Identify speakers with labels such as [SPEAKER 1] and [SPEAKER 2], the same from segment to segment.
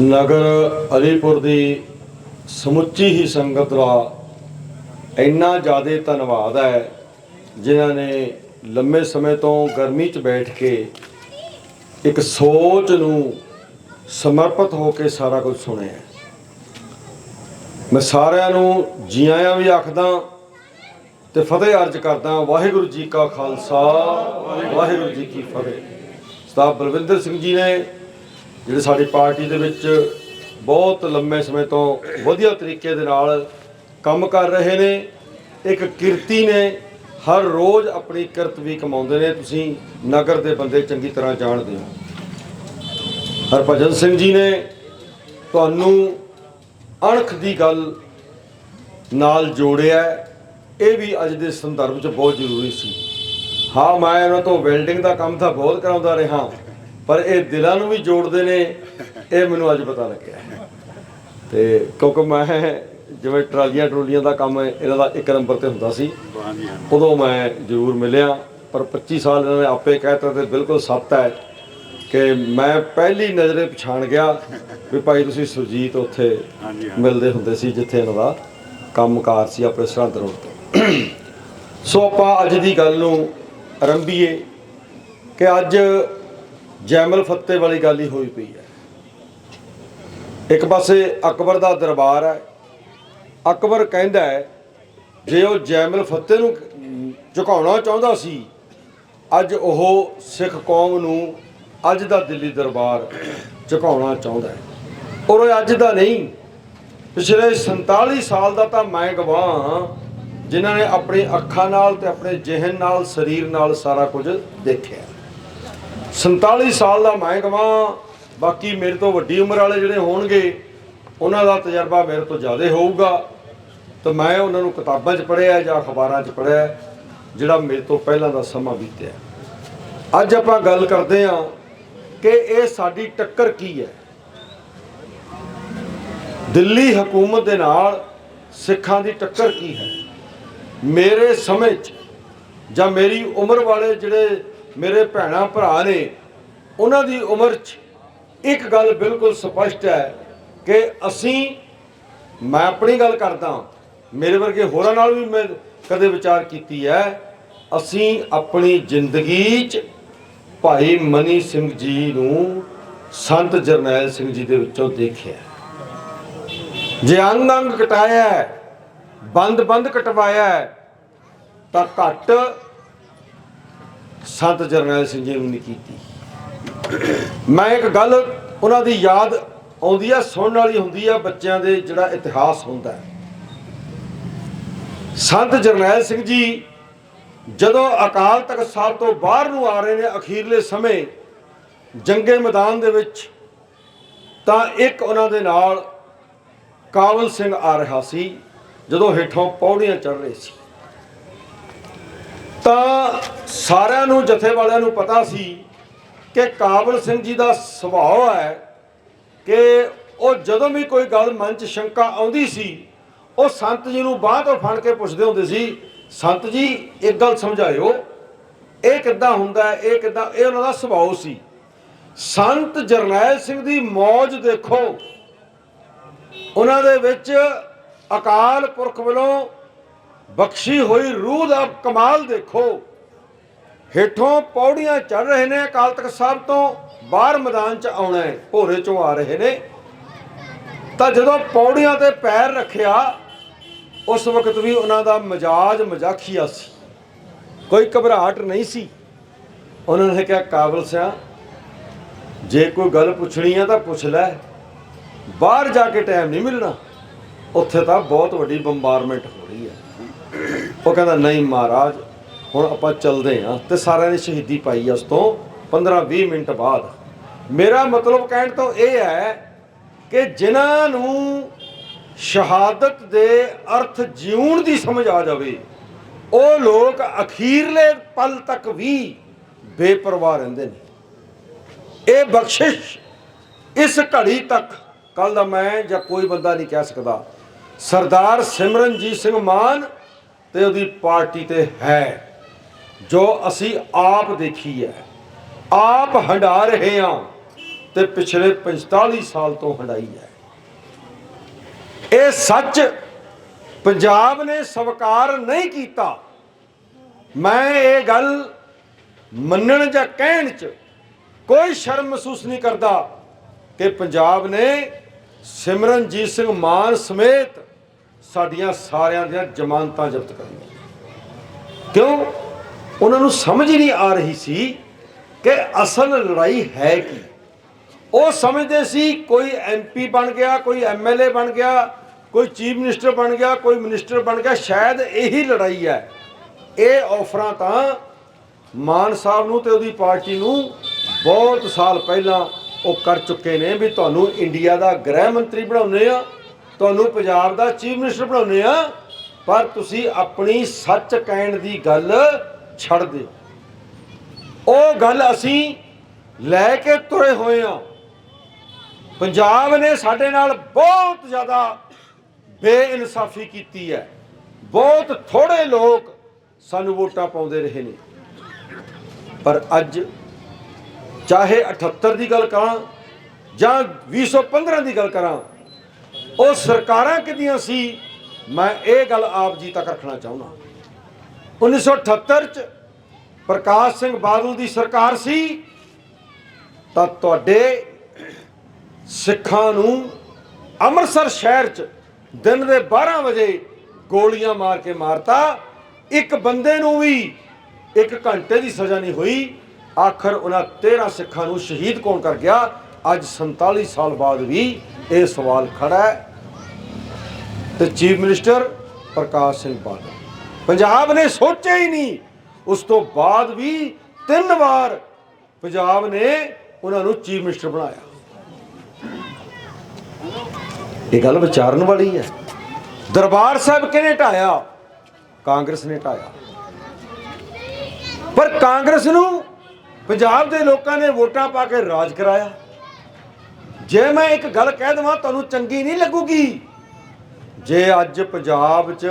[SPEAKER 1] ਨਗਰ ਅਲੀਪੁਰ ਦੀ ਸਮੁੱਚੀ ਹੀ ਸੰਗਤ ਦਾ ਇੰਨਾ ਜ਼ਿਆਦਾ ਧੰਨਵਾਦ ਹੈ, ਜਿਨ੍ਹਾਂ ਨੇ ਲੰਮੇ ਸਮੇਂ ਤੋਂ ਗਰਮੀ 'ਚ ਬੈਠ ਕੇ ਇੱਕ ਸੋਚ ਨੂੰ ਸਮਰਪਿਤ ਹੋ ਕੇ ਸਾਰਾ ਕੁਝ ਸੁਣਿਆ ਮੈਂ ਸਾਰਿਆਂ ਨੂੰ ਜੀ ਆਇਆਂ ਵੀ ਆਖਦਾ ਤੇ ਫਤਿਹ ਅਰਜ ਕਰਦਾ, ਵਾਹਿਗੁਰੂ ਜੀ ਕਾ ਖਾਲਸਾ, ਵਾਹਿਗੁਰੂ ਜੀ ਕੀ ਫਤਿਹ। ਸਤਾਬ ਬਲਵਿੰਦਰ ਸਿੰਘ ਜੀ ਨੇ ਜਿਹੜੇ ਸਾਡੀ ਪਾਰਟੀ ਦੇ ਵਿੱਚ ਬਹੁਤ ਲੰਮੇ ਸਮੇਂ ਤੋਂ ਵਧੀਆ ਤਰੀਕੇ ਦੇ ਨਾਲ ਕੰਮ ਕਰ ਰਹੇ ਨੇ, ਇੱਕ ਕਿਰਤੀ ਨੇ, ਹਰ ਰੋਜ਼ ਆਪਣੀ ਕਿਰਤ ਵੀ ਕਮਾਉਂਦੇ ਨੇ, ਤੁਸੀਂ ਨਗਰ ਦੇ ਬੰਦੇ ਚੰਗੀ ਤਰ੍ਹਾਂ ਜਾਣਦੇ ਹੋ। ਹਰਭਜਨ ਸਿੰਘ ਜੀ ਨੇ ਤੁਹਾਨੂੰ ਅਣਖ ਦੀ ਗੱਲ ਨਾਲ ਜੋੜਿਆ ਇਹ ਵੀ ਅੱਜ ਦੇ ਸੰਦਰਭ 'ਚ ਬਹੁਤ ਜ਼ਰੂਰੀ ਸੀ। ਹਾਂ, ਮੈਂ ਉਹਨਾਂ ਤੋਂ ਵੈਲਡਿੰਗ ਦਾ ਕੰਮ ਤਾਂ ਬਹੁਤ ਕਰਾਉਂਦਾ ਰਿਹਾ ਪਰ ਇਹ ਦਿਲਾਂ ਨੂੰ ਵੀ ਜੋੜਦੇ ਨੇ ਇਹ ਮੈਨੂੰ ਅੱਜ ਪਤਾ ਲੱਗਿਆ। ਤੇ ਕਿਉਂਕਿ ਮੈਂ ਜਿਵੇਂ ਟਰਾਲੀਆਂ ਟਰੋਲੀਆਂ ਦਾ ਕੰਮ ਇਹਨਾਂ ਦਾ ਇੱਕ ਨੰਬਰ ਤੇ ਹੁੰਦਾ ਸੀ ਉਦੋਂ ਮੈਂ ਜ਼ਰੂਰ ਮਿਲਿਆ ਪਰ 25 ਸਾਲ ਇਹਨਾਂ ਨੇ ਆਪੇ ਕਹਿਤਾ ਤੇ ਬਿਲਕੁਲ ਸੱਤ ਹੈ ਕਿ ਮੈਂ ਪਹਿਲੀ ਨਜ਼ਰੇ ਪਛਾਣ ਗਿਆ ਵੀ ਭਾਈ ਤੁਸੀਂ ਸੁਰਜੀਤ ਉੱਥੇ ਮਿਲਦੇ ਹੁੰਦੇ ਸੀ ਜਿੱਥੇ ਇਹਨਾਂ ਦਾ ਕੰਮਕਾਰ ਸੀ ਆਪਣੇ ਸਰਹੰਦ ਰੋਡ ਤੇ। ਸੋ ਆਪਾਂ ਅੱਜ ਦੀ ਗੱਲ ਨੂੰ ਆਰੰਭੀਏ ਕਿ ਅੱਜ ਜੈਮਲ ਫੱਤੇ ਵਾਲੀ ਗੱਲ ਹੀ ਹੋਈ ਪਈ ਹੈ। ਇੱਕ ਪਾਸੇ ਅਕਬਰ ਦਾ ਦਰਬਾਰ ਹੈ। ਅਕਬਰ ਕਹਿੰਦਾ ਹੈ ਜੇ ਉਹ ਜੈਮਲ ਫੱਤੇ ਨੂੰ ਝੁਕਾਉਣਾ ਚਾਹੁੰਦਾ ਸੀ ਅੱਜ ਉਹ ਸਿੱਖ ਕੌਮ ਨੂੰ ਅੱਜ ਦਾ ਦਿੱਲੀ ਦਰਬਾਰ ਝੁਕਾਉਣਾ ਚਾਹੁੰਦਾ ਹੈ। ਔਰ ਇਹ ਅੱਜ ਦਾ ਨਹੀਂ ਪਿਛਲੇ 47 ਸਾਲ ਦਾ ਤਾਂ ਮੈਂ ਗਵਾਹ ਹਾਂ, ਜਿਨ੍ਹਾਂ ਨੇ ਆਪਣੀ ਅੱਖਾਂ ਨਾਲ ਤੇ ਆਪਣੇ ਜਿਹਨ ਨਾਲ ਸਰੀਰ ਨਾਲ ਸਾਰਾ ਕੁਝ ਦੇਖਿਆ। 47 ਸਾਲ ਦਾ ਮੈਂ ਗਵਾਹ ਬਾਕੀ ਮੇਰੇ ਤੋਂ ਵੱਡੀ ਉਮਰ ਵਾਲੇ ਜਿਹੜੇ ਹੋਣਗੇ, ਉਹਨਾਂ ਦਾ ਤਜਰਬਾ ਮੇਰੇ ਤੋਂ ਜ਼ਿਆਦਾ ਹੋਊਗਾ। ਤਾਂ ਮੈਂ ਉਹਨਾਂ ਨੂੰ ਕਿਤਾਬਾਂ 'ਚ ਪੜ੍ਹਿਆ ਜਾਂ ਅਖਬਾਰਾਂ 'ਚ ਪੜ੍ਹਿਆ, ਜਿਹੜਾ ਮੇਰੇ ਤੋਂ ਪਹਿਲਾਂ ਦਾ ਸਮਾਂ ਬੀਤਿਆ। ਅੱਜ ਆਪਾਂ ਗੱਲ ਕਰਦੇ ਹਾਂ ਕਿ ਇਹ ਸਾਡੀ ਟੱਕਰ ਕੀ ਹੈ। ਦਿੱਲੀ ਹਕੂਮਤ ਦੇ ਨਾਲ ਸਿੱਖਾਂ ਦੀ ਟੱਕਰ ਕੀ ਹੈ? ਮੇਰੇ ਸਮੇਂ 'ਚ ਜਾਂ ਮੇਰੀ ਉਮਰ ਵਾਲੇ ਜਿਹੜੇ ਮੇਰੇ ਭੈਣਾ ਭਰਾ ਨੇ, ਉਹਨਾਂ ਦੀ ਉਮਰ 'ਚ ਇੱਕ ਗੱਲ ਬਿਲਕੁਲ ਸਪਸ਼ਟ ਹੈ ਕਿ ਅਸੀਂ, ਮੈਂ ਆਪਣੀ ਗੱਲ ਕਰਦਾ ਮੇਰੇ ਵਰਗੇ ਹੋਰਾਂ ਨਾਲ ਵੀ ਮੈਂ ਕਦੇ ਵਿਚਾਰ ਕੀਤੀ ਹੈ, ਅਸੀਂ ਆਪਣੀ ਜ਼ਿੰਦਗੀ 'ਚ ਭਾਈ ਮਨੀ ਸਿੰਘ ਜੀ ਨੂੰ ਸੰਤ ਜਰਨੈਲ ਸਿੰਘ ਜੀ ਦੇ ਵਿੱਚੋਂ ਦੇਖਿਆ। ਜੇ ਅੰਗ ਅੰਗ ਕਟਾਇਆ, ਬੰਦ ਬੰਦ ਕਟਵਾਇਆ, ਤਾਂ ਘੱਟ ਸੰਤ ਜਰਨੈਲ ਸਿੰਘ ਜੀ ਨੂੰ ਨਹੀਂ ਕੀਤੀ। ਮੈਂ ਇੱਕ ਗੱਲ ਉਹਨਾਂ ਦੀ ਯਾਦ ਆਉਂਦੀ ਆ, ਸੁਣਨ ਵਾਲੀ ਹੁੰਦੀ ਆ, ਬੱਚਿਆਂ ਦੇ ਜਿਹੜਾ ਇਤਿਹਾਸ ਹੁੰਦਾ ਸੰਤ ਜਰਨੈਲ ਸਿੰਘ ਜੀ ਜਦੋਂ ਅਕਾਲ ਤਖਤ ਸਾਹਿਬ ਤੋਂ ਬਾਹਰ ਨੂੰ ਆ ਰਹੇ ਨੇ ਅਖੀਰਲੇ ਸਮੇਂ, ਜੰਗੇ ਮੈਦਾਨ ਦੇ ਵਿੱਚ, ਤਾਂ ਇੱਕ ਉਹਨਾਂ ਦੇ ਨਾਲ ਕਾਬਲ ਸਿੰਘ ਆ ਰਿਹਾ ਸੀ, ਜਦੋਂ ਹੇਠੋਂ ਪੌੜੀਆਂ ਚੜ ਰਹੇ ਸੀ। ਤਾਂ ਸਾਰਿਆਂ ਨੂੰ ਜਥੇ ਵਾਲਿਆਂ ਨੂੰ ਪਤਾ ਸੀ ਕਿ ਕਾਬਲ ਸਿੰਘ ਜੀ ਦਾ ਸੁਭਾਅ ਹੈ ਕਿ ਉਹ ਜਦੋਂ ਵੀ ਕੋਈ ਗੱਲ ਮਨ 'ਚ ਸ਼ੰਕਾ ਆਉਂਦੀ ਸੀ, ਉਹ ਸੰਤ ਜੀ ਨੂੰ ਬਾਹ ਤੋਂ ਫੜ ਕੇ ਪੁੱਛਦੇ ਹੁੰਦੇ ਸੀ, ਸੰਤ ਜੀ, ਇੱਕ ਗੱਲ ਸਮਝਾਇਓ, ਇਹ ਕਿੱਦਾਂ ਹੁੰਦਾ ਇਹ ਕਿੱਦਾਂ ਇਹ ਉਹਨਾਂ ਦਾ ਸੁਭਾਅ ਸੀ। ਸੰਤ ਜਰਨੈਲ ਸਿੰਘ ਦੀ ਮੌਜ ਦੇਖੋ। ਉਹਨਾਂ ਦੇ ਵਿੱਚ ਅਕਾਲ ਪੁਰਖ ਵੱਲੋਂ ਬਖਸ਼ੀ ਹੋਈ ਰੂਹ ਦਾ ਕਮਾਲ ਦੇਖੋ। ਹੇਠੋਂ ਪੌੜੀਆਂ ਚੜ ਰਹੇ ਨੇ, ਅਕਾਲ ਤਖਤ ਸਾਹਿਬ ਤੋਂ ਬਾਹਰ ਮੈਦਾਨ 'ਚ ਆਉਣਾ ਹੈ ਭੋਰੇ 'ਚੋਂ ਆ ਰਹੇ ਨੇ। ਤਾਂ ਜਦੋਂ ਪੌੜੀਆਂ ਤੇ ਪੈਰ ਰੱਖਿਆ, ਉਸ ਵਕਤ ਵੀ ਉਹਨਾਂ ਦਾ ਮਜਾਜ ਮਜ਼ਾਖੀਆ ਸੀ। ਕੋਈ ਘਬਰਾਹਟ ਨਹੀਂ ਸੀ। ਉਹਨਾਂ ਨੇ ਕਿਹਾ, ਕਾਬਲ ਸਿਆ, ਜੇ ਕੋਈ ਗੱਲ ਪੁੱਛਣੀ ਆ ਤਾਂ ਪੁੱਛ ਲੈ। ਬਾਹਰ ਜਾ ਕੇ ਟਾਈਮ ਨਹੀਂ ਮਿਲਣਾ। ਉੱਥੇ ਤਾਂ ਬਹੁਤ ਵੱਡੀ ਬੰਬਾਰਮੈਂਟ ਹੋ ਰਹੀ ਹੈ। ਉਹ ਕਹਿੰਦਾ, ਨਹੀਂ ਮਹਾਰਾਜ, ਹੁਣ ਆਪਾਂ ਚੱਲਦੇ ਹਾਂ ਤੇ ਸਾਰਿਆਂ ਨੇ ਸ਼ਹੀਦੀ ਪਾਈ ਉਸ ਤੋਂ 15-20 ਮਿੰਟ ਬਾਅਦ। ਮੇਰਾ ਮਤਲਬ ਕਹਿਣ ਤੋਂ ਇਹ ਹੈ ਕਿ ਜਿਨ੍ਹਾਂ ਨੂੰ ਸ਼ਹਾਦਤ ਦੇ ਅਰਥ ਜਿਉਣ ਦੀ ਸਮਝ ਆ ਜਾਵੇ, ਉਹ ਲੋਕ ਅਖੀਰਲੇ ਪਲ ਤੱਕ ਵੀ ਬੇਪਰਵਾਹ ਰਹਿੰਦੇ ਨੇ। ਇਹ ਬਖਸ਼ਿਸ਼ ਇਸ ਘੜੀ ਤੱਕ ਕੱਲ ਦਾ ਮੈਂ ਜਾਂ ਕੋਈ ਬੰਦਾ ਨਹੀਂ ਕਹਿ ਸਕਦਾ। ਸਰਦਾਰ ਸਿਮਰਨਜੀਤ ਸਿੰਘ ਮਾਨ ਤੇ ਉਹਦੀ ਪਾਰਟੀ ਤੇ ਹੈ। ਜੋ ਅਸੀਂ ਆਪ ਦੇਖੀ ਹੈ। ਆਪ ਹੰਡਾ ਰਹੇ ਹਾਂ ਤੇ ਪਿਛਲੇ 45 ਸਾਲ ਤੋਂ ਹੰਡਾਈ ਹੈ। ਇਹ ਸੱਚ ਪੰਜਾਬ ਨੇ ਸਵੀਕਾਰ ਨਹੀਂ ਕੀਤਾ। ਮੈਂ ਇਹ ਗੱਲ ਮੰਨਣ ਜਾਂ ਕਹਿਣ ਚ ਕੋਈ ਸ਼ਰਮ ਮਹਿਸੂਸ ਨਹੀਂ ਕਰਦਾ ਕਿ ਪੰਜਾਬ ਨੇ ਸਿਮਰਨਜੀਤ ਸਿੰਘ ਮਾਨ ਸਮੇਤ ਸਾਡੀਆਂ ਸਾਰਿਆਂ ਦੀਆਂ ਜ਼ਮਾਨਤਾਂ ਜ਼ਬਤ ਕਰੀਆਂ ਕਿਉਂ? ਉਹਨਾਂ ਨੂੰ ਸਮਝ ਹੀ ਨਹੀਂ ਆ ਰਹੀ ਸੀ ਕਿ ਅਸਲ ਲੜਾਈ ਹੈ ਕੀ। ਉਹ ਸਮਝਦੇ ਸੀ ਕੋਈ ਐਮਪੀ ਬਣ ਗਿਆ, ਕੋਈ ਐਮਐਲਏ ਬਣ ਗਿਆ, ਕੋਈ ਚੀਫ ਮਿਨਿਸਟਰ ਬਣ ਗਿਆ, ਕੋਈ ਮਿਨਿਸਟਰ ਬਣ ਗਿਆ, ਸ਼ਾਇਦ ਇਹੀ ਲੜਾਈ ਹੈ। ਇਹ ਆਫਰਾਂ ਤਾਂ ਮਾਨ ਸਾਹਿਬ ਨੂੰ ਤੇ ਉਹਦੀ ਪਾਰਟੀ ਨੂੰ ਬਹੁਤ ਸਾਲ ਪਹਿਲਾਂ ਉਹ ਕਰ ਚੁੱਕੇ ਨੇ ਵੀ ਤੁਹਾਨੂੰ ਇੰਡੀਆ ਦਾ ਗ੍ਰਹਿ ਮੰਤਰੀ ਬਣਾਉਨੇ ਆ ਤੁਹਾਨੂੰ ਪੰਜਾਬ ਦਾ ਚੀਫ ਮਿਨਿਸਟਰ ਬਣਾਉਨੇ ਆ ਪਰ ਤੁਸੀਂ ਆਪਣੀ ਸੱਚ ਕਹਿਣ ਦੀ ਗੱਲ ਛੱਡ ਦਿਓ ਉਹ ਗੱਲ ਅਸੀਂ ਲੈ ਕੇ ਤੁਰੇ ਹੋਏ ਆ ਪੰਜਾਬ ਨੇ ਸਾਡੇ ਨਾਲ ਬਹੁਤ ਜ਼ਿਆਦਾ ਬੇਇਨਸਾਫੀ ਕੀਤੀ ਹੈ। ਬਹੁਤ ਥੋੜੇ ਲੋਕ ਸਾਨੂੰ ਵੋਟਾਂ ਪਾਉਂਦੇ ਰਹੇ ਨੇ। ਪਰ ਅੱਜ ਚਾਹੇ 78 ਦੀ ਗੱਲ ਕਰਾਂ ਜਾਂ 2015 ਦੀ ਗੱਲ ਕਰਾਂ ਉਹ ਸਰਕਾਰਾਂ ਕਿਦੀਆਂ ਸੀ? ਮੈਂ ਇਹ ਗੱਲ ਆਪ ਜੀ ਤੱਕ ਰੱਖਣਾ ਚਾਹੁੰਦਾ। 1978 ਚ ਪ੍ਰਕਾਸ਼ ਸਿੰਘ ਬਾਦਲ ਦੀ ਸਰਕਾਰ ਸੀ, ਤਾਂ ਤੁਹਾਡੇ ਸਿੱਖਾਂ ਨੂੰ ਅੰਮ੍ਰਿਤਸਰ ਸ਼ਹਿਰ 'ਚ ਦਿਨ ਦੇ 12 ਵਜੇ ਗੋਲੀਆਂ ਮਾਰ ਕੇ ਮਾਰਤਾ। ਇੱਕ ਬੰਦੇ ਨੂੰ ਵੀ ਇੱਕ ਘੰਟੇ ਦੀ ਸਜ਼ਾ ਨਹੀਂ ਹੋਈ। ਆਖਰ ਉਹਨਾਂ 13 ਸਿੱਖਾਂ ਨੂੰ ਸ਼ਹੀਦ ਕੌਣ ਕਰ ਗਿਆ? ਅੱਜ 47 ਸਾਲ ਬਾਅਦ ਵੀ ਇਹ ਸਵਾਲ ਖੜਾ ਹੈ ਤੇ ਚੀਫ ਮਿਨਿਸਟਰ ਪ੍ਰਕਾਸ਼ ਸਿੰਘ ਬਾਦਲ। ਪੰਜਾਬ ਨੇ ਸੋਚਿਆ ਹੀ ਨਹੀਂ। ਉਸ ਤੋਂ ਬਾਅਦ ਵੀ ਤਿੰਨ ਵਾਰ ਪੰਜਾਬ ਨੇ ਉਹਨਾਂ ਨੂੰ ਚੀਫ ਮਿਨਿਸਟਰ ਬਣਾਇਆ। ਇਹ ਗੱਲ ਵਿਚਾਰਨ ਵਾਲੀ ਹੈ। ਦਰਬਾਰ ਸਾਹਿਬ ਕਿਹਨੇ ਢਾਇਆ? ਕਾਂਗਰਸ ਨੇ ਢਾਇਆ। ਪਰ ਕਾਂਗਰਸ ਨੂੰ ਪੰਜਾਬ ਦੇ ਲੋਕਾਂ ਨੇ ਵੋਟਾਂ ਪਾ ਕੇ ਰਾਜ ਕਰਾਇਆ। ਜੇ ਮੈਂ ਇੱਕ ਗੱਲ ਕਹਿ ਦਵਾਂ, ਤੁਹਾਨੂੰ ਚੰਗੀ ਨਹੀਂ ਲੱਗੂਗੀ? ਜੇ ਅੱਜ ਪੰਜਾਬ 'ਚ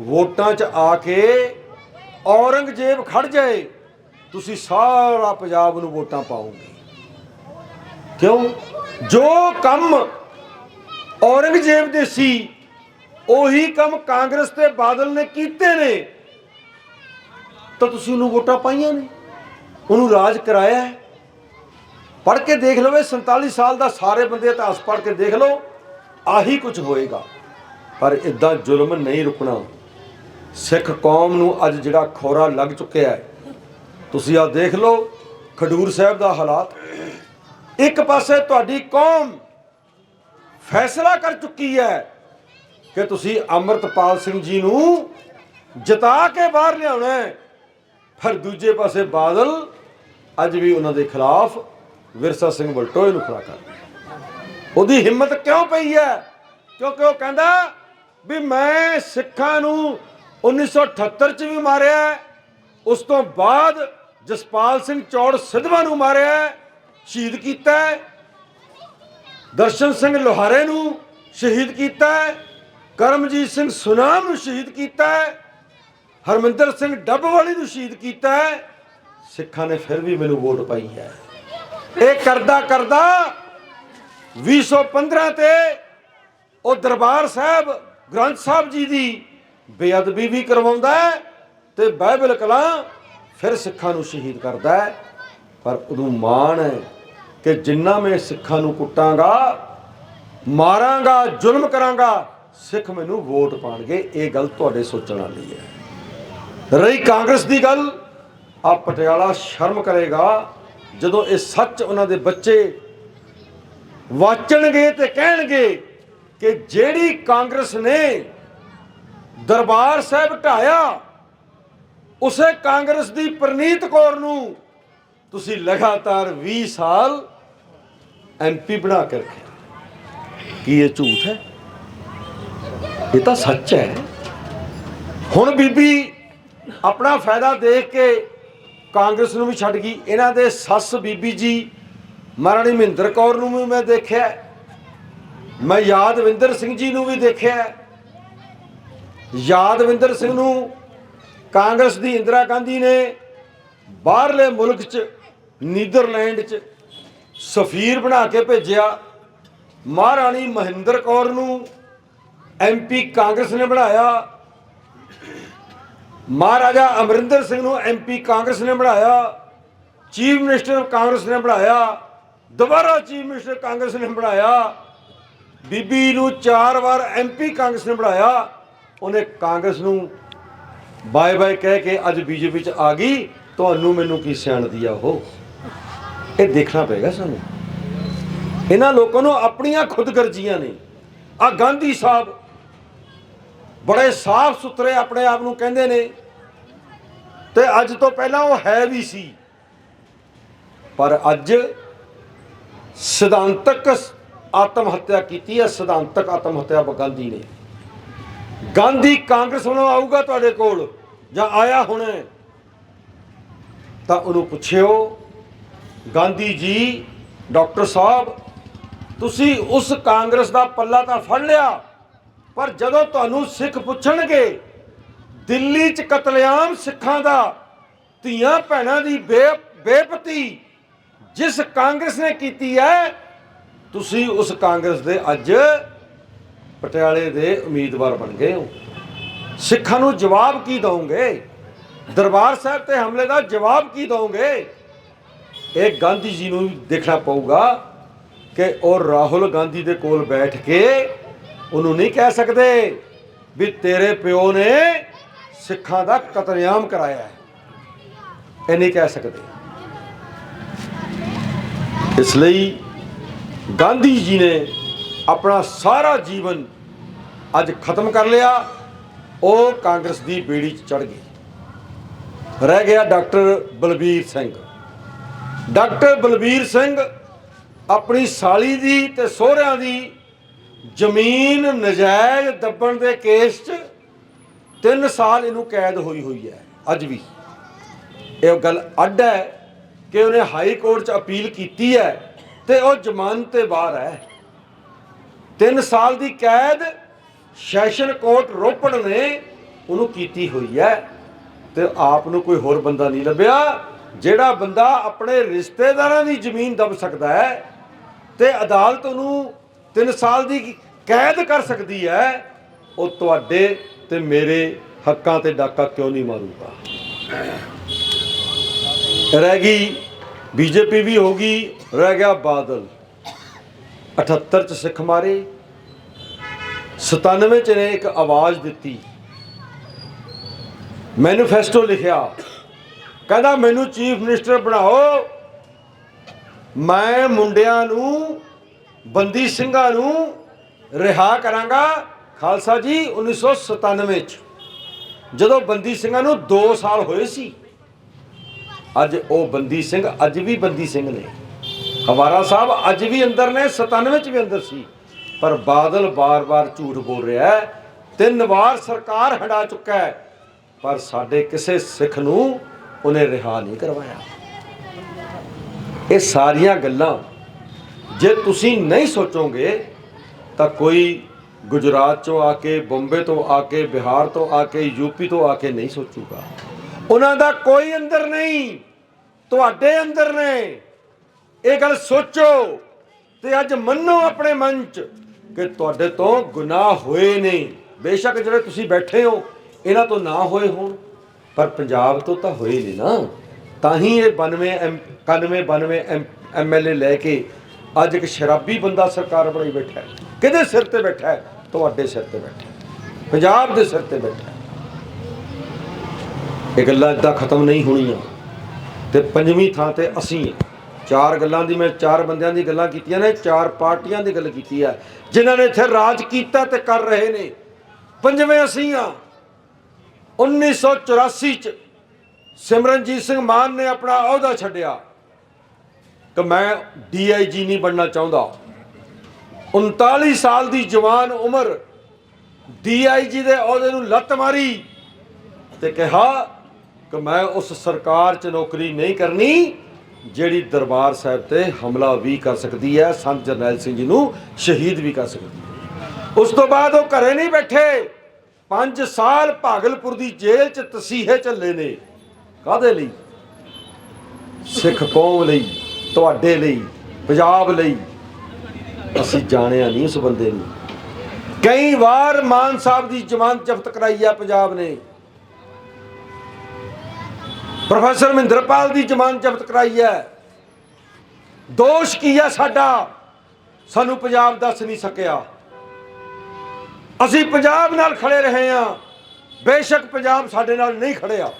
[SPEAKER 1] ਵੋਟਾਂ 'ਚ ਆ ਕੇ ਔਰੰਗਜ਼ੇਬ ਖੜ ਜਾਏ, ਤੁਸੀਂ ਸਾਰਾ ਪੰਜਾਬ ਨੂੰ ਵੋਟਾਂ ਪਾਓਗੇ। ਕਿਉਂ? ਜੋ ਕੰਮ ਔਰੰਗਜ਼ੇਬ ਦੇ ਸੀ, ਉਹੀ ਕੰਮ ਕਾਂਗਰਸ ਤੇ ਬਾਦਲ ਨੇ ਕੀਤੇ ਨੇ। ਤਾਂ ਤੁਸੀਂ ਉਹਨੂੰ ਵੋਟਾਂ ਪਾਈਆਂ ਨੇ, ਉਹਨੂੰ ਰਾਜ ਕਰਾਇਆ ਹੈ। ਪੜ੍ਹ ਕੇ ਦੇਖ ਲਵੇ 47 ਸਾਲ ਦਾ ਸਾਰੇ ਬੰਦੇ ਇਤਿਹਾਸ ਪੜ੍ਹ ਕੇ ਦੇਖ ਲਓ, ਆਹੀ ਕੁਝ ਹੋਏਗਾ। ਪਰ ਇਦਾਂ ਜ਼ੁਲਮ ਨਹੀਂ ਰੁਕਣਾ। ਸਿੱਖ ਕੌਮ ਨੂੰ ਅੱਜ ਜਿਹੜਾ ਖੋਰਾ ਲੱਗ ਚੁੱਕਿਆ ਹੈ, ਤੁਸੀਂ ਆ ਦੇਖ ਲਓ, ਖਡੂਰ ਸਾਹਿਬ ਦਾ ਹਾਲਾਤ। ਇੱਕ ਪਾਸੇ ਤੁਹਾਡੀ ਕੌਮ ਫੈਸਲਾ ਕਰ ਚੁੱਕੀ ਹੈ ਕਿ ਤੁਸੀਂ ਅਮਰਤਪਾਲ ਸਿੰਘ ਜੀ ਨੂੰ ਜਿਤਾ ਕੇ ਬਾਹਰ ਲਿਆਉਣਾ ਹੈ ਪਰ ਦੂਜੇ ਪਾਸੇ ਬਾਦਲ ਅੱਜ ਵੀ ਉਹਨਾਂ ਦੇ ਖਿਲਾਫ ਵਿਰਸਾ ਸਿੰਘ ਬਲਟੋਏ ਨੂੰ ਖੜਾ ਕਰ। ਉਹਦੀ ਹਿੰਮਤ ਕਿਉਂ ਪਈ ਹੈ? ਕਿਉਂਕਿ ਉਹ ਕਹਿੰਦਾ ਵੀ ਮੈਂ ਸਿੱਖਾਂ ਨੂੰ 1978 ਚ ਵੀ ਮਾਰਿਆ ਉਸ ਤੋਂ ਬਾਅਦ ਜਸਪਾਲ ਸਿੰਘ ਚੌੜ ਸਿੱਧਵਾ ਨੂੰ ਮਾਰਿਆ ਸ਼ਹੀਦ ਕੀਤਾ ਦਰਸ਼ਨ ਸਿੰਘ ਲੋਹਾਰੇ ਨੂੰ ਸ਼ਹੀਦ ਕੀਤਾ ਕਰਮਜੀਤ ਸਿੰਘ ਸੁਨਾਮ ਨੂੰ ਸ਼ਹੀਦ ਕੀਤਾ ਹਰਮਿੰਦਰ ਸਿੰਘ ਡੱਬਵਾਲੀ ਨੂੰ ਸ਼ਹੀਦ ਕੀਤਾ ਸਿੱਖਾਂ ਨੇ ਫਿਰ ਵੀ ਮੈਨੂੰ ਵੋਟ ਪਾਈ ਹੈ। ਇਹ ਕਰਦਾ ਕਰਦਾ 2015 ਤੇ ਉਹ ਦਰਬਾਰ ਸਾਹਿਬ ਗ੍ਰੰਥ ਸਾਹਿਬ ਜੀ ਦੀ ਬੇਅਦਬੀ ਵੀ ਕਰਵਾਉਂਦਾ ਹੈ ਤੇ ਬਾਈਬਲ ਕਲਾਂ ਫਿਰ ਸਿੱਖਾਂ ਨੂੰ ਸ਼ਹੀਦ ਕਰਦਾ ਹੈ। ਪਰ ਉਦੋਂ ਮਾਣ ਹੈ ਕਿ ਜਿੰਨਾ ਮੈਂ ਸਿੱਖਾਂ ਨੂੰ ਕੁੱਟਾਂਗਾ, ਮਾਰਾਂਗਾ, ਜ਼ੁਲਮ ਕਰਾਂਗਾ, ਸਿੱਖ ਮੈਨੂੰ ਵੋਟ ਪਾਣਗੇ, ਇਹ ਗੱਲ ਤੁਹਾਡੇ ਸੋਚਣ ਵਾਲੀ ਹੈ। ਰਹੀ ਕਾਂਗਰਸ ਦੀ ਗੱਲ ਆ ਪਟਿਆਲਾ ਸ਼ਰਮ ਕਰੇਗਾ। ਜਦੋਂ ਇਹ ਸੱਚ ਉਹਨਾਂ ਦੇ ਬੱਚੇ ਵਾਚਣਗੇ ਤੇ ਕਹਿਣਗੇ ਕਿ ਜਿਹੜੀ ਕਾਂਗਰਸ ਨੇ ਦਰਬਾਰ ਸਾਹਿਬ ਢਾਇਆ, ਉਸੇ ਕਾਂਗਰਸ ਦੀ ਪ੍ਰਨੀਤ ਕੌਰ ਨੂੰ ਤੁਸੀਂ ਲਗਾਤਾਰ 20 ਸਾਲ ਐਮਪੀ ਬਣਾ ਕੇ ਰੱਖਿਆ। ਕੀ ਇਹ ਝੂਠ ਹੈ? ਇਹ ਤਾਂ ਸੱਚ ਹੈ। ਹੁਣ ਬੀਬੀ ਆਪਣਾ ਫਾਇਦਾ ਦੇਖ ਕੇ ਕਾਂਗਰਸ ਨੂੰ ਵੀ ਛੱਡ ਗਈ। ਇਹਨਾਂ ਦੇ ਸੱਸ ਬੀਬੀ ਜੀ ਮਹਾਰਾਣੀ ਮਹਿੰਦਰ ਕੌਰ ਨੂੰ ਵੀ ਮੈਂ ਦੇਖਿਆ। ਮੈਂ ਯਾਦਵਿੰਦਰ ਸਿੰਘ ਜੀ ਨੂੰ ਵੀ ਦੇਖਿਆ। ਯਾਦਵਿੰਦਰ ਸਿੰਘ ਨੂੰ ਕਾਂਗਰਸ ਦੀ ਇੰਦਰਾ ਗਾਂਧੀ ਨੇ ਬਾਹਰਲੇ ਮੁਲਕ 'ਚ, ਨੀਦਰਲੈਂਡ 'ਚ ਸਫੀਰ ਬਣਾ ਕੇ ਭੇਜਿਆ। ਮਹਾਰਾਣੀ ਮਹਿੰਦਰ ਕੌਰ ਨੂੰ ਐਮਪੀ ਕਾਂਗਰਸ ਨੇ ਬਣਾਇਆ। ਮਹਾਰਾਜਾ ਅਮਰਿੰਦਰ ਸਿੰਘ ਨੂੰ ਐਮਪੀ ਕਾਂਗਰਸ ਨੇ ਬਣਾਇਆ, ਚੀਫ ਮਿਨਿਸਟਰ ਕਾਂਗਰਸ ਨੇ ਬਣਾਇਆ, ਦੁਬਾਰਾ ਚੀਫ ਮਿਨਿਸਟਰ ਕਾਂਗਰਸ ਨੇ ਬਣਾਇਆ, ਬੀਬੀ ਨੂੰ ਚਾਰ ਵਾਰ ਐਮਪੀ ਕਾਂਗਰਸ ਨੇ ਬਣਾਇਆ, ਉਹਨੇ ਕਾਂਗਰਸ ਨੂੰ ਬਾਏ ਬਾਏ ਕਹਿ ਕੇ ਅੱਜ ਬੀਜੇਪੀ ਚ ਆ ਗਈ, ਤੁਹਾਨੂੰ ਮੈਨੂੰ ਕੀ ਸਿਆਣਦੀ ਆ ਉਹ? ਇਹ ਦੇਖਣਾ ਪਏਗਾ ਸਾਨੂੰ। ਇਹਨਾਂ ਲੋਕਾਂ ਨੂੰ ਆਪਣੀਆਂ ਖੁਦਗਰਜ਼ੀਆਂ ਨੇ। ਆ ਗਾਂਧੀ ਸਾਹਿਬ ਬੜੇ ਸਾਫ਼ ਸੁਥਰੇ ਆਪਣੇ ਆਪ ਨੂੰ ਕਹਿੰਦੇ ਨੇ ਤੇ ਅੱਜ ਤੋਂ ਪਹਿਲਾਂ ਉਹ ਹੈ ਵੀ ਸੀ। ਪਰ ਅੱਜ ਸਿਧਾਂਤਕ ਆਤਮ ਹੱਤਿਆ ਕੀਤੀ ਹੈ, ਸਿਧਾਂਤਕ ਆਤਮ ਹੱਤਿਆ ਗਾਂਧੀ ਨੇ। ਗਾਂਧੀ ਕਾਂਗਰਸ ਵੱਲੋਂ ਆਊਗਾ ਤੁਹਾਡੇ ਕੋਲ ਜਾਂ ਆਇਆ ਹੁਣੇ ਤਾਂ ਉਹਨੂੰ ਪੁੱਛਿਓ। ਗਾਂਧੀ ਜੀ, ਡਾਕਟਰ ਸਾਹਿਬ, ਤੁਸੀਂ ਉਸ ਕਾਂਗਰਸ ਦਾ ਪੱਲਾ ਤਾਂ ਫੜ ਲਿਆ, ਪਰ ਜਦੋਂ ਤੁਹਾਨੂੰ ਸਿੱਖ ਪੁੱਛਣਗੇ ਦਿੱਲੀ 'ਚ ਕਤਲੇਆਮ ਸਿੱਖਾਂ ਦਾ, ਧੀਆਂ ਭੈਣਾਂ ਦੀ ਬੇ, ਬੇਪਤੀ ਜਿਸ ਕਾਂਗਰਸ ਨੇ ਕੀਤੀ ਹੈ, ਤੁਸੀਂ ਉਸ ਕਾਂਗਰਸ ਦੇ ਅੱਜ ਪਟਿਆਲੇ ਦੇ ਉਮੀਦਵਾਰ ਬਣ ਗਏ ਹੋ। ਸਿੱਖਾਂ ਨੂੰ ਜਵਾਬ ਕੀ ਦਵੋਗੇ? ਦਰਬਾਰ ਸਾਹਿਬ ਤੇ ਹਮਲੇ ਦਾ ਜਵਾਬ ਕੀ ਦਵੋਗੇ? ਇਹ ਗਾਂਧੀ ਜੀ ਨੂੰ ਦੇਖਣਾ ਪਊਗਾ ਕਿ ਉਹ ਰਾਹੁਲ ਗਾਂਧੀ ਦੇ ਕੋਲ ਬੈਠ ਕੇ ਉਹਨੂੰ ਨਹੀਂ ਕਹਿ ਸਕਦੇ ਵੀ ਤੇਰੇ ਪਿਓ ਨੇ ਸਿੱਖਾਂ ਦਾ ਕਤਲੇਆਮ ਕਰਾਇਆ ਹੈ। ਇਹ ਨਹੀਂ ਕਹਿ ਸਕਦੇ। ਇਸ ਲਈ ਗਾਂਧੀ ਜੀ ਨੇ ਆਪਣਾ ਸਾਰਾ ਜੀਵਨ ਅੱਜ ਖਤਮ ਕਰ ਲਿਆ। ਉਹ ਕਾਂਗਰਸ ਦੀ ਬੇੜੀ 'ਚ ਚੜ ਗਈ ਰਹਿ ਗਿਆ ਡਾਕਟਰ ਬਲਬੀਰ ਸਿੰਘ। ਡਾਕਟਰ ਬਲਬੀਰ ਸਿੰਘ ਆਪਣੀ ਸਾਲੀ ਦੀ ਤੇ ਸਹੁਰਿਆਂ ਦੀ ਜ਼ਮੀਨ ਨਜਾਇਜ਼ ਦੱਬਣ ਦੇ ਕੇਸ 'ਚ 3 ਸਾਲ ਇਹਨੂੰ ਕੈਦ ਹੋਈ ਹੋਈ ਹੈ, ਅੱਜ ਵੀ। ਇਹ ਗੱਲ ਅੱਡ ਹੈ ਕਿ ਉਹਨੇ ਹਾਈ ਕੋਰਟ 'ਚ ਅਪੀਲ ਕੀਤੀ ਹੈ ਤੇ ਉਹ ਜ਼ਮਾਨਤ ਤੇ ਬਾਹਰ ਹੈ। 3 ਸਾਲ ਦੀ ਕੈਦ ਸੈਸ਼ਨ ਕੋਰਟ ਰੋਪੜ ਨੇ ਉਹਨੂੰ ਕੀਤੀ ਹੋਈ ਹੈ ਤੇ ਆਪ ਨੂੰ ਕੋਈ ਹੋਰ ਬੰਦਾ ਨਹੀਂ ਲੱਭਿਆ, ਜਿਹੜਾ ਬੰਦਾ ਆਪਣੇ ਰਿਸ਼ਤੇਦਾਰਾਂ ਦੀ ਜ਼ਮੀਨ ਦਬ ਸਕਦਾ ਹੈ ਤੇ ਅਦਾਲਤ ਉਹਨੂੰ 3 ਸਾਲ ਦੀ ਕੈਦ ਕਰ ਸਕਦੀ ਹੈ, ਉਹ ਤੁਹਾਡੇ ਤੇ ਮੇਰੇ ਹੱਕਾਂ ਤੇ ਡਾਕਾ ਕਿਉਂ ਨਹੀਂ ਮਾਰੂਗਾ? ਰਹਿ ਗਈ, ਬੀਜੇਪੀ ਵੀ ਹੋ ਗਈ, ਰਹਿ ਗਿਆ ਬਾਦਲ। 78 ਚ ਸਿੱਖ ਮਾਰੇ 97 ਚ ਨੇ ਇੱਕ ਆਵਾਜ਼ ਦਿੱਤੀ। ਮੈਨੀਫੈਸਟੋ ਲਿਖਿਆ, ਕਹਿੰਦਾ, ਮੈਨੂੰ ਚੀਫ ਮਿਨਿਸਟਰ ਬਣਾਓ। ਮੈਂ ਮੁੰਡਿਆਂ ਨੂੰ, ਬੰਦੀ ਸਿੰਘਾਂ ਨੂੰ ਰਿਹਾ ਕਰਾਂਗਾ। ਖਾਲਸਾ ਜੀ 1997 ਚ ਜਦੋਂ ਬੰਦੀ ਸਿੰਘਾਂ ਨੂੰ 2 ਸਾਲ ਹੋਏ ਸੀ, ਅੱਜ ਉਹ ਬੰਦੀ ਸਿੰਘ ਅੱਜ ਵੀ ਬੰਦੀ ਸਿੰਘ ਨੇ। ਹਵਾਰਾ ਸਾਹਿਬ ਅੱਜ ਵੀ ਅੰਦਰ ਨੇ 97 ਚ ਵੀ ਅੰਦਰ ਸੀ। ਪਰ ਬਾਦਲ ਬਾਰ-ਬਾਰ ਝੂਠ ਬੋਲ ਰਿਹਾ ਹੈ। ਤਿੰਨ ਵਾਰ ਸਰਕਾਰ ਹਟਾ ਚੁੱਕਾ ਹੈ। ਪਰ ਸਾਡੇ ਕਿਸੇ ਸਿੱਖ ਨੂੰ ਉਹਨੇ ਰਿਹਾ ਨਹੀਂ ਕਰਵਾਇਆ। ਇਹ ਸਾਰੀਆਂ ਗੱਲਾਂ ਜੇ ਤੁਸੀਂ ਨਹੀਂ ਸੋਚੋਗੇ ਤਾਂ ਕੋਈ ਗੁਜਰਾਤ ਚੋਂ ਆ ਕੇ, ਬੰਬੇ ਤੋਂ ਆ ਕੇ, ਬਿਹਾਰ ਤੋਂ ਆ ਕੇ ਯੂਪੀ ਤੋਂ ਆ ਕੇ ਨਹੀਂ ਸੋਚੂਗਾ। ਉਹਨਾਂ ਦਾ ਕੋਈ ਅੰਦਰ ਨਹੀਂ, ਤੁਹਾਡੇ ਅੰਦਰ ਨੇ। ਇਹ ਗੱਲ ਸੋਚੋ ਤੇ ਅੱਜ ਮੰਨੋ ਆਪਣੇ ਮਨ ਚ ਕਿ ਤੁਹਾਡੇ ਤੋਂ ਗੁਨਾਹ ਹੋਏ ਨੇ। ਬੇਸ਼ੱਕ ਜਿਹੜੇ ਤੁਸੀਂ ਬੈਠੇ ਹੋ, ਇਹਨਾਂ ਤੋਂ ਨਾ ਹੋਏ ਹੋਣ। ਪਰ ਪੰਜਾਬ ਤੋਂ ਤਾਂ ਹੋਏ ਨਹੀਂ ਨਾ। ਤਾਂ ਹੀ ਇਹ 92 ਐਮ 91 92 ਐਮਐਲਏ ਲੈ ਕੇ ਅੱਜ ਇੱਕ ਸ਼ਰਾਬੀ ਬੰਦਾ ਸਰਕਾਰ ਬਣਾਈ ਬੈਠਾ ਹੈ। ਕਿਹਦੇ ਸਿਰ ਤੇ ਬੈਠਾ ਹੈ? ਤੁਹਾਡੇ ਸਿਰ ਤੇ ਬੈਠਾ ਪੰਜਾਬ ਦੇ ਸਿਰ ਤੇ ਬੈਠਾ ਇਹ ਗੱਲਾਂ ਇਦਾਂ ਖਤਮ ਨਹੀਂ ਹੋਣੀਆਂ। ਤੇ ਪੰਜਵੀਂ ਥਾਂ ਤੇ ਅਸੀਂ ਚਾਰ ਗੱਲਾਂ ਦੀ ਮੈਂ ਚਾਰ ਬੰਦਿਆਂ ਦੀ ਗੱਲਾਂ ਕੀਤੀਆਂ ਨੇ, ਚਾਰ ਪਾਰਟੀਆਂ ਦੀ ਗੱਲ ਕੀਤੀ ਹੈ। ਜਿਨ੍ਹਾਂ ਨੇ ਇੱਥੇ ਰਾਜ ਕੀਤਾ ਤੇ ਕਰ ਰਹੇ ਨੇ। ਪੰਜਵੇਂ ਅਸੀਂ ਆ 1984 ਚ ਸਿਮਰਨਜੀਤ ਸਿੰਘ ਮਾਨ ਨੇ ਆਪਣਾ ਅਹੁਦਾ ਛੱਡਿਆ। ਕਿ ਮੈਂ ਡੀਆਈਜੀ ਨਹੀਂ ਬਣਨਾ ਚਾਹੁੰਦਾ। 39 ਸਾਲ ਦੀ ਜਵਾਨ ਉਮਰ ਡੀਆਈਜੀ ਦੇ ਅਹੁਦੇ ਨੂੰ ਲੱਤ ਮਾਰੀ ਤੇ ਕਿਹਾ ਕਿ ਮੈਂ ਉਸ ਸਰਕਾਰ 'ਚ ਨੌਕਰੀ ਨਹੀਂ ਕਰਨੀ ਜਿਹੜੀ ਦਰਬਾਰ ਸਾਹਿਬ ਤੇ ਹਮਲਾ ਵੀ ਕਰ ਸਕਦੀ ਹੈ, ਸੰਤ ਜਰਨੈਲ ਸਿੰਘ ਜੀ ਨੂੰ ਸ਼ਹੀਦ ਵੀ ਕਰ ਸਕਦੀ ਹੈ। ਉਸ ਤੋਂ ਬਾਅਦ ਉਹ ਘਰੇ ਨਹੀਂ ਬੈਠੇ। 5 ਸਾਲ ਭਾਗਲਪੁਰ ਦੀ ਜੇਲ੍ਹ 'ਚ ਤਸੀਹੇ ਚੱਲੇ ਨੇ। ਕਾਦੇ ਲਈ? ਸਿੱਖ ਕੌਮ ਲਈ, ਤੁਹਾਡੇ ਲਈ, ਪੰਜਾਬ ਲਈ। ਅਸੀਂ ਜਾਣਿਆ ਨਹੀਂ ਉਸ ਬੰਦੇ ਨੂੰ। ਕਈ ਵਾਰ ਮਾਨ ਸਾਹਿਬ ਦੀ ਜ਼ਮਾਨਤ ਜ਼ਬਤ ਕਰਾਈ ਆ ਪੰਜਾਬ ਨੇ। ਪ੍ਰੋਫੈਸਰ ਮਹਿੰਦਰਪਾਲ ਦੀ ਜ਼ਮਾਨਤ ਜ਼ਬਤ ਕਰਾਈ ਹੈ ਦੋਸ਼ ਕੀ ਹੈ ਸਾਡਾ? ਸਾਨੂੰ ਪੰਜਾਬ ਦੱਸ ਨਹੀਂ ਸਕਿਆ। ਅਸੀਂ ਪੰਜਾਬ ਨਾਲ ਖੜੇ ਰਹੇ ਹਾਂ ਬੇਸ਼ੱਕ ਪੰਜਾਬ ਸਾਡੇ ਨਾਲ ਨਹੀਂ ਖੜਿਆ।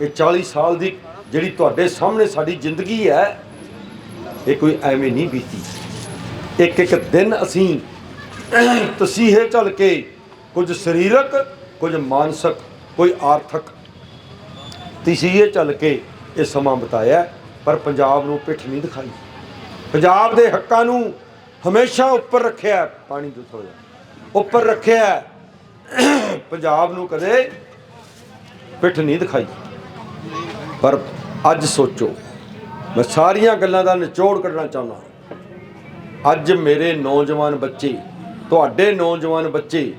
[SPEAKER 1] ਇਹ 40 ਸਾਲ ਦੀ ਜਿਹੜੀ ਤੁਹਾਡੇ ਸਾਹਮਣੇ ਸਾਡੀ ਜ਼ਿੰਦਗੀ ਹੈ, ਇਹ ਕੋਈ ਐਵੇਂ ਨਹੀਂ ਬੀਤੀ। ਇੱਕ ਇੱਕ ਦਿਨ ਅਸੀਂ ਤਸੀਹੇ ਚੱਲ ਕੇ ਕੁਝ ਸਰੀਰਕ, ਕੁਝ ਮਾਨਸਿਕ, ਕੋਈ ਆਰਥਿਕ ਤਸੀਹੇ ਚੱਲ ਕੇ ਇਹ ਸਮਾਂ ਬਿਤਾਇਆ, ਪਰ ਪੰਜਾਬ ਨੂੰ ਪਿੱਠ ਨਹੀਂ ਦਿਖਾਈ। ਪੰਜਾਬ ਦੇ ਹੱਕਾਂ ਨੂੰ ਹਮੇਸ਼ਾ ਉੱਪਰ ਰੱਖਿਆ, ਪਾਣੀ ਤੋਂ ਥੋੜਾ ਉੱਪਰ ਰੱਖਿਆ, ਪੰਜਾਬ ਨੂੰ ਕਦੇ ਪਿੱਠ ਨਹੀਂ ਦਿਖਾਈ। ਪਰ ਅੱਜ ਸੋਚੋ, ਮੈਂ ਸਾਰੀਆਂ ਗੱਲਾਂ ਦਾ ਨਿਚੋੜ ਕੱਢਣਾ ਚਾਹੁੰਦਾ ਅੱਜ ਮੇਰੇ ਨੌਜਵਾਨ ਬੱਚੇ, ਤੁਹਾਡੇ ਨੌਜਵਾਨ ਬੱਚੇ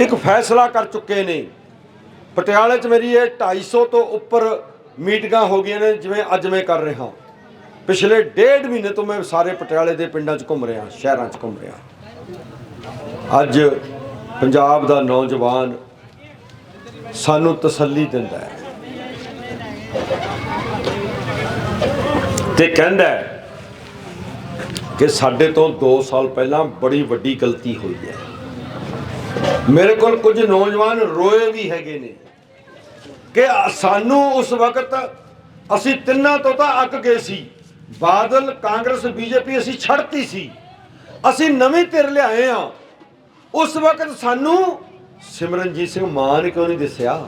[SPEAKER 1] ਇੱਕ ਫੈਸਲਾ ਕਰ ਚੁੱਕੇ ਨੇ। ਪਟਿਆਲੇ 'ਚ ਮੇਰੀ ਇਹ 250 ਤੋਂ ਉੱਪਰ ਮੀਟਿੰਗਾਂ ਹੋ ਗਈਆਂ ਨੇ, ਜਿਵੇਂ ਅੱਜ ਮੈਂ ਕਰ ਰਿਹਾ ਪਿਛਲੇ ਡੇਢ ਮਹੀਨੇ ਤੋਂ ਮੈਂ ਸਾਰੇ ਪਟਿਆਲੇ ਦੇ ਪਿੰਡਾਂ 'ਚ ਘੁੰਮ ਰਿਹਾ, ਸ਼ਹਿਰਾਂ 'ਚ ਘੁੰਮ ਰਿਹਾ। ਅੱਜ ਪੰਜਾਬ ਦਾ ਨੌਜਵਾਨ ਸਾਨੂੰ ਤਸੱਲੀ ਦਿੰਦਾ ਹੈ ਤੇ ਕਹਿੰਦਾ ਹੈ ਕਿ ਸਾਡੇ ਤੋਂ 2 ਸਾਲ ਪਹਿਲਾਂ ਬੜੀ ਵੱਡੀ ਗਲਤੀ ਹੋਈ ਹੈ। ਮੇਰੇ ਕੋਲ ਕੁਝ ਨੌਜਵਾਨ ਰੋਏ ਵੀ ਹੈਗੇ ਨੇ ਕਿ ਸਾਨੂੰ ਉਸ ਵਕਤ ਅਸੀਂ ਤਿੰਨਾਂ ਤੋਂ ਤਾਂ ਅੱਕ ਗਏ ਸੀ। ਬਾਦਲ, ਕਾਂਗਰਸ, ਬੀਜੇਪੀ ਅਸੀਂ ਛੱਡਤੀ ਸੀ। ਅਸੀਂ ਨਵੀਂ ਧਿਰ ਲਿਆਏ ਆ ਉਸ ਵਕਤ ਸਾਨੂੰ ਸਿਮਰਨਜੀਤ ਸਿੰਘ ਮਾਨ ਨੇ ਕਿਉਂ ਨਹੀਂ ਦੱਸਿਆ?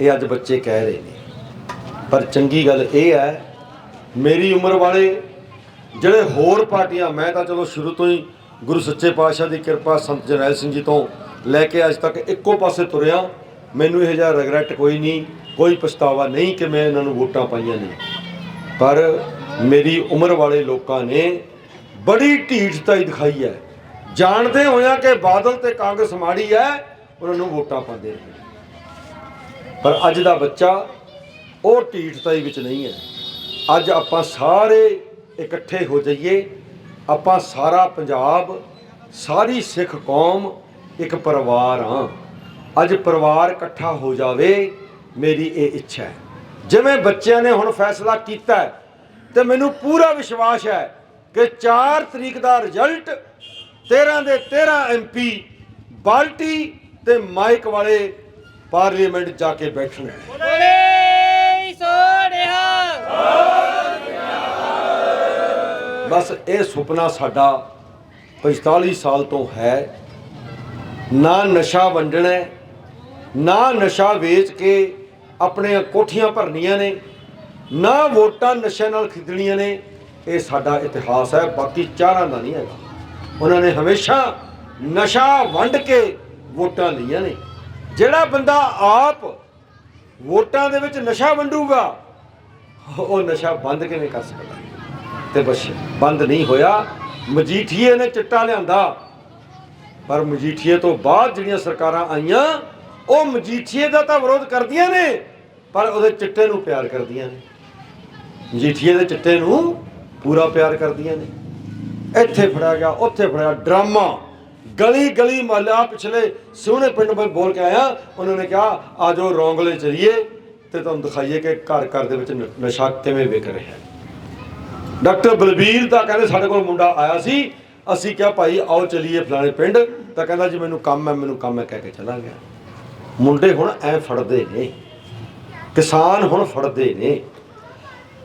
[SPEAKER 1] ਇਹ ਅੱਜ ਬੱਚੇ ਕਹਿ ਰਹੇ ਨੇ। ਪਰ ਚੰਗੀ ਗੱਲ ਇਹ ਹੈ, ਮੇਰੀ ਉਮਰ ਵਾਲੇ ਜਿਹੜੇ ਹੋਰ ਪਾਰਟੀਆਂ, ਮੈਂ ਤਾਂ ਚਲੋ ਸ਼ੁਰੂ ਤੋਂ ਹੀ ਗੁਰੂ ਸੱਚੇ ਪਾਤਸ਼ਾਹ ਦੀ ਕਿਰਪਾ ਸੰਤ ਜਰਨੈਲ ਸਿੰਘ ਜੀ ਤੋਂ ਲੈ ਕੇ ਅੱਜ ਤੱਕ ਇੱਕੋ ਪਾਸੇ ਤੁਰਿਆ। ਮੈਨੂੰ ਇਹ ਜਿਹਾ ਰਿਗਰੈਟ ਕੋਈ ਨਹੀਂ, ਕੋਈ ਪਛਤਾਵਾ ਨਹੀਂ ਕਿ ਮੈਂ ਇਹਨਾਂ ਨੂੰ ਵੋਟਾਂ ਪਾਈਆਂ ਨੇ। ਪਰ ਮੇਰੀ ਉਮਰ ਵਾਲੇ ਲੋਕਾਂ ਨੇ ਬੜੀ ਢੀਠਤਾਈ ਦਿਖਾਈ ਹੈ। ਜਾਣਦੇ ਹੋਇਆਂ ਕਿ ਬਾਦਲ ਤੇ ਕਾਂਗਰਸ ਮਾੜੀ ਹੈ, ਉਹਨਾਂ ਨੂੰ ਵੋਟਾਂ ਪਾਉਂਦੇ ਨੇ। ਪਰ ਅੱਜ ਦਾ ਬੱਚਾ ਉਹ ਢੀਠਤਾਈ ਵਿੱਚ ਨਹੀਂ ਹੈ। ਅੱਜ ਆਪਾਂ ਸਾਰੇ ਇਕੱਠੇ ਹੋ ਜਾਈਏ, ਆਪਾਂ ਸਾਰਾ ਪੰਜਾਬ, ਸਾਰੀ ਸਿੱਖ ਕੌਮ ਇੱਕ ਪਰਿਵਾਰ ਹਾਂ। ਅੱਜ ਪਰਿਵਾਰ ਇਕੱਠਾ ਹੋ ਜਾਵੇ, ਮੇਰੀ ਇਹ ਇੱਛਾ ਹੈ। ਜਿਵੇਂ ਬੱਚਿਆਂ ਨੇ ਹੁਣ ਫੈਸਲਾ ਕੀਤਾ ਹੈ, ਤੇ ਮੈਨੂੰ ਪੂਰਾ ਵਿਸ਼ਵਾਸ ਹੈ ਕਿ 4 ਤਰੀਕ ਦਾ ਰਿਜ਼ਲਟ 13 ਦੇ 13 ਐਮਪੀ ਬਾਲਟੀ ਤੇ ਮਾਈਕ ਵਾਲੇ ਪਾਰਲੀਮੈਂਟ ਜਾ ਕੇ ਬੈਠਣ
[SPEAKER 2] ਬੋਲੇ ਸੋਨਿਹਾ
[SPEAKER 1] ਬਸ ਇਹ ਸੁਪਨਾ ਸਾਡਾ 45 ਸਾਲ ਤੋਂ ਹੈ। ਨਾ ਨਸ਼ਾ ਵੰਡਣਾ ਨਾ ਨਸ਼ਾ ਵੇਚ ਕੇ ਆਪਣੀਆਂ ਕੋਠੀਆਂ ਭਰਨੀਆਂ ਨੇ, ਨਾ ਵੋਟਾਂ ਨਸ਼ੇ ਨਾਲ ਖਰੀਦਣੀਆਂ ਨੇ, ਇਹ ਸਾਡਾ ਇਤਿਹਾਸ ਹੈ, ਬਾਕੀ ਚਾਰਾਂ ਦਾ ਨਹੀਂ ਹੈਗਾ। ਉਹਨਾਂ ਨੇ ਹਮੇਸ਼ਾ ਨਸ਼ਾ ਵੰਡ ਕੇ ਵੋਟਾਂ ਲਈਆਂ ਨੇ। ਜਿਹੜਾ ਬੰਦਾ ਆਪ ਵੋਟਾਂ ਦੇ ਵਿੱਚ ਨਸ਼ਾ ਵੰਡੂਗਾ, ਉਹ ਨਸ਼ਾ ਬੰਦ ਕਿਵੇਂ ਕਰ ਸਕਦਾ? ਤੇ ਬਸ ਬੰਦ ਨਹੀਂ ਹੋਇਆ। ਮਜੀਠੀਏ ਨੇ ਚਿੱਟਾ ਲਿਆਂਦਾ। ਪਰ ਮਜੀਠੀਏ ਤੋਂ ਬਾਅਦ ਜਿਹੜੀਆਂ ਸਰਕਾਰਾਂ ਆਈਆਂ, ਉਹ ਮਜੀਠੀਏ ਦਾ ਤਾਂ ਵਿਰੋਧ ਕਰਦੀਆਂ ਨੇ, ਪਰ ਉਹਦੇ ਚਿੱਟੇ ਨੂੰ ਪਿਆਰ ਕਰਦੀਆਂ ਨੇ। ਮਜੀਠੀਏ ਦੇ ਚਿੱਟੇ ਨੂੰ ਪੂਰਾ ਪਿਆਰ ਕਰਦੀਆਂ ਨੇ। ਇੱਥੇ ਫੜਿਆ ਗਿਆ, ਉੱਥੇ ਫੜਿਆ, ਡਰਾਮਾ। ਗਲੀ ਗਲੀ ਮਹੱਲਾ, ਪਿਛਲੇ ਸੋਹਣੇ ਪਿੰਡ ਵਿੱਚ ਬੋਲ ਕੇ ਆਇਆ, ਉਹਨਾਂ ਨੇ ਕਿਹਾ, ਆ ਜਾਓ ਰੌਂਗਲੇ ਚਲੀਏ ਤੇ ਤੁਹਾਨੂੰ ਦਿਖਾਈਏ ਕਿ ਘਰ ਘਰ ਦੇ ਵਿੱਚ ਨਸ਼ਾ ਕਿਵੇਂ ਵਿਕ ਰਿਹਾ ਹੈ। ਡਾਕਟਰ ਬਲਬੀਰ ਦਾ ਕਹਿੰਦੇ ਸਾਡੇ ਕੋਲ ਮੁੰਡਾ ਆਇਆ ਸੀ, ਅਸੀਂ ਕਿਹਾ ਭਾਈ ਆਓ ਚਲੀਏ ਫਲਾਣੇ ਪਿੰਡ, ਤਾਂ ਕਹਿੰਦਾ ਜੀ ਮੈਨੂੰ ਕੰਮ ਹੈ, ਮੈਨੂੰ ਕੰਮ ਹੈ, ਕਹਿ ਕੇ ਚਲਾ ਗਿਆ ਮੁੰਡੇ ਹੁਣ ਐ ਫੜਦੇ ਨੇ, ਕਿਸਾਨ ਹੁਣ ਫੜਦੇ ਨੇ।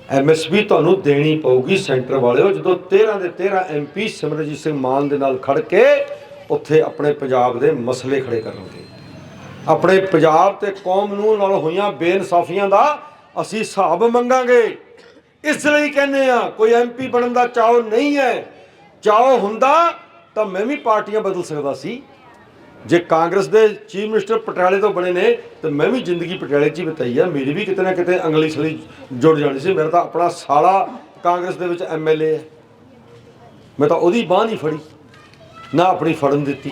[SPEAKER 1] ਐਮਐਸਪੀ ਤੁਹਾਨੂੰ ਦੇਣੀ ਪਊਗੀ ਸੈਂਟਰ ਵਾਲਿਓ, ਜਦੋਂ 13 ਦੇ 13 ਐਮਪੀ ਸਿਮਰਜੀਤ ਸਿੰਘ ਮਾਨ ਦੇ ਨਾਲ ਖੜ ਕੇ ਉੱਥੇ ਆਪਣੇ ਪੰਜਾਬ ਦੇ ਮਸਲੇ ਖੜੇ ਕਰਨਗੇ। ਆਪਣੇ ਪੰਜਾਬ ਤੇ ਕੌਮ ਨੂੰ ਨਾਲ ਹੋਈਆਂ ਬੇਇਨਸਾਫੀਆਂ ਦਾ ਅਸੀਂ ਹਿਸਾਬ ਮੰਗਾਂਗੇ। ਇਸ ਲਈ ਕਹਿੰਦੇ ਆ, ਕੋਈ ਐਮਪੀ ਬਣਨ ਦਾ ਚਾਹੋ ਨਹੀਂ ਹੈ। ਚਾਹੋ ਹੁੰਦਾ ਤਾਂ ਮੈਂ ਵੀ ਪਾਰਟੀਆਂ ਬਦਲ ਸਕਦਾ ਸੀ। ਜੇ ਕਾਂਗਰਸ ਦੇ ਚੀਫ ਮਿਨਿਸਟਰ ਪਟਿਆਲੇ ਤੋਂ ਬਣੇ ਨੇ, ਤੇ ਮੈਂ ਵੀ ਜ਼ਿੰਦਗੀ ਪਟਿਆਲੇ 'ਚ ਹੀ ਬਿਤਾਈ ਆ। ਮੇਰੀ ਵੀ ਕਿਤੇ ਨਾ ਕਿਤੇ ਅੰਗਲੀ ਸਲੀ ਜੁੜ ਜਾਣੀ ਸੀ। ਮੇਰਾ ਤਾਂ ਆਪਣਾ ਸਾਲਾ ਕਾਂਗਰਸ ਦੇ ਵਿੱਚ ਐਮਐਲਏ ਹੈ ਮੈਂ ਤਾਂ ਉਹਦੀ ਬਾਹ ਨਹੀਂ ਫੜੀ, ਨਾ ਆਪਣੀ ਫੜਨ ਦਿੱਤੀ।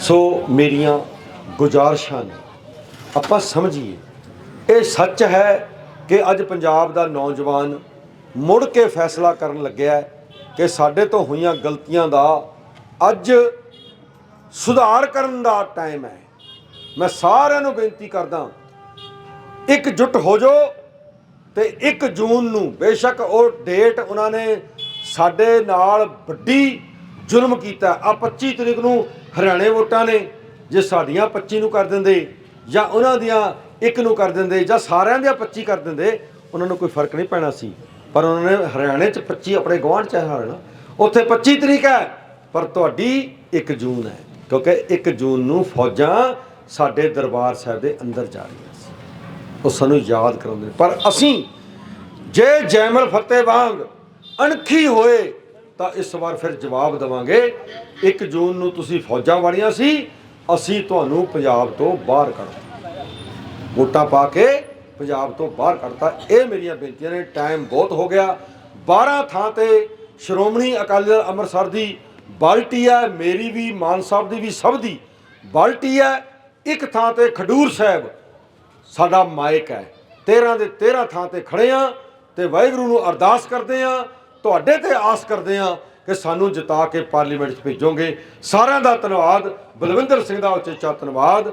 [SPEAKER 1] ਸੋ ਮੇਰੀਆਂ ਗੁਜ਼ਾਰਿਸ਼ਾਂ ਨੇ। ਆਪਾਂ ਸਮਝੀਏ, ਇਹ ਸੱਚ ਹੈ ਕਿ ਅੱਜ ਪੰਜਾਬ ਦਾ ਨੌਜਵਾਨ ਮੁੜ ਕੇ ਫੈਸਲਾ ਕਰਨ ਲੱਗਿਆ ਕਿ ਸਾਡੇ ਤੋਂ ਹੋਈਆਂ ਗਲਤੀਆਂ ਦਾ ਅੱਜ ਸੁਧਾਰ ਕਰਨ ਦਾ ਟਾਈਮ ਹੈ। ਮੈਂ ਸਾਰਿਆਂ ਨੂੰ ਬੇਨਤੀ ਕਰਦਾ ਇੱਕ ਇਕਜੁੱਟ ਹੋ ਜਾਓ ਤੇ 1 ਜੂਨ ਨੂੰ ਬੇਸ਼ੱਕ ਉਹ ਡੇਟ ਉਹਨਾਂ ਨੇ ਸਾਡੇ ਨਾਲ ਵੱਡੀ ਜ਼ੁਲਮ ਕੀਤਾ ਆ 25 ਤਰੀਕ ਨੂੰ ਹਰਿਆਣੇ ਵੋਟਾਂ ਨੇ, ਜੇ ਸਾਡੀਆਂ 25 ਨੂੰ ਕਰ ਦਿੰਦੇ ਜਾਂ ਉਹਨਾਂ ਦੀਆਂ ਇੱਕ ਨੂੰ ਕਰ ਦਿੰਦੇ ਜਾਂ ਸਾਰਿਆਂ ਦੀਆਂ 25 ਕਰ ਦਿੰਦੇ, ਉਹਨਾਂ ਨੂੰ ਕੋਈ ਫ਼ਰਕ ਨਹੀਂ ਪੈਣਾ ਸੀ। ਪਰ ਉਹਨਾਂ ਨੇ ਹਰਿਆਣੇ ਚ 25 ਆਪਣੇ ਗਵਾਂਢ ਚ ਹਰਿਆਣਾ। ਉੱਥੇ 25 ਤਰੀਕ ਹੈ, ਪਰ ਤੁਹਾਡੀ 1 ਜੂਨ ਹੈ, ਕਿਉਂਕਿ 1 ਜੂਨ ਨੂੰ ਫੌਜਾਂ ਸਾਡੇ ਦਰਬਾਰ ਸਾਹਿਬ ਦੇ ਅੰਦਰ ਜਾ ਰਹੀਆਂ ਸੀ। ਉਹ ਸਾਨੂੰ ਯਾਦ ਕਰਾਉਂਦੇ ਪਰ ਅਸੀਂ ਜੇ ਜੈਮਲ ਫਤਿਹ ਵਾਂਗ ਅਣਖੀ ਹੋਏ, ਤਾਂ ਇਸ ਵਾਰ ਫਿਰ ਜਵਾਬ ਦੇਵਾਂਗੇ 1 ਜੂਨ ਨੂੰ ਤੁਸੀਂ ਫੌਜਾਂ ਵਾਲੀਆਂ ਸੀ, ਅਸੀਂ ਤੁਹਾਨੂੰ ਪੰਜਾਬ ਤੋਂ ਬਾਹਰ ਕੱਢ ਵੋਟਾਂ ਪਾ ਕੇ ਪੰਜਾਬ ਤੋਂ ਬਾਹਰ ਕੱਢਤਾ। ਇਹ ਮੇਰੀਆਂ ਬੇਨਤੀਆਂ ਨੇ। ਟਾਈਮ ਬਹੁਤ ਹੋ ਗਿਆ। 12 ਥਾਂ ਤੇ ਸ਼੍ਰੋਮਣੀ ਅਕਾਲੀ ਦਲ ਅੰਮ੍ਰਿਤਸਰ ਦੀ ਬਾਲਟੀ ਹੈ। ਮੇਰੀ ਵੀ, ਮਾਨ ਸਾਹਿਬ ਦੀ ਵੀ, ਸਭ ਦੀ ਬਾਲਟੀ ਹੈ। ਇੱਕ ਥਾਂ ਤੇ ਖਡੂਰ ਸਾਹਿਬ, ਸਾਡਾ ਮਾਇਕ ਹੈ। 13 ਦੇ 13 ਥਾਂ ਤੇ ਖੜੇ ਆ ਤੇ ਵਾਹਿਗੁਰੂ ਨੂੰ ਅਰਦਾਸ ਕਰਦੇ ਆ ਤੁਹਾਡੇ ਤੇ ਆਸ ਕਰਦੇ ਆ ਕਿ ਸਾਨੂੰ ਜਿਤਾ ਕੇ ਪਾਰਲੀਮੈਂਟ 'ਚ ਭੇਜੋਗੇ। ਸਾਰਿਆਂ ਦਾ ਧੰਨਵਾਦ। ਬਲਵਿੰਦਰ ਸਿੰਘ ਦਾ ਉਚੇਚਾ ਧੰਨਵਾਦ।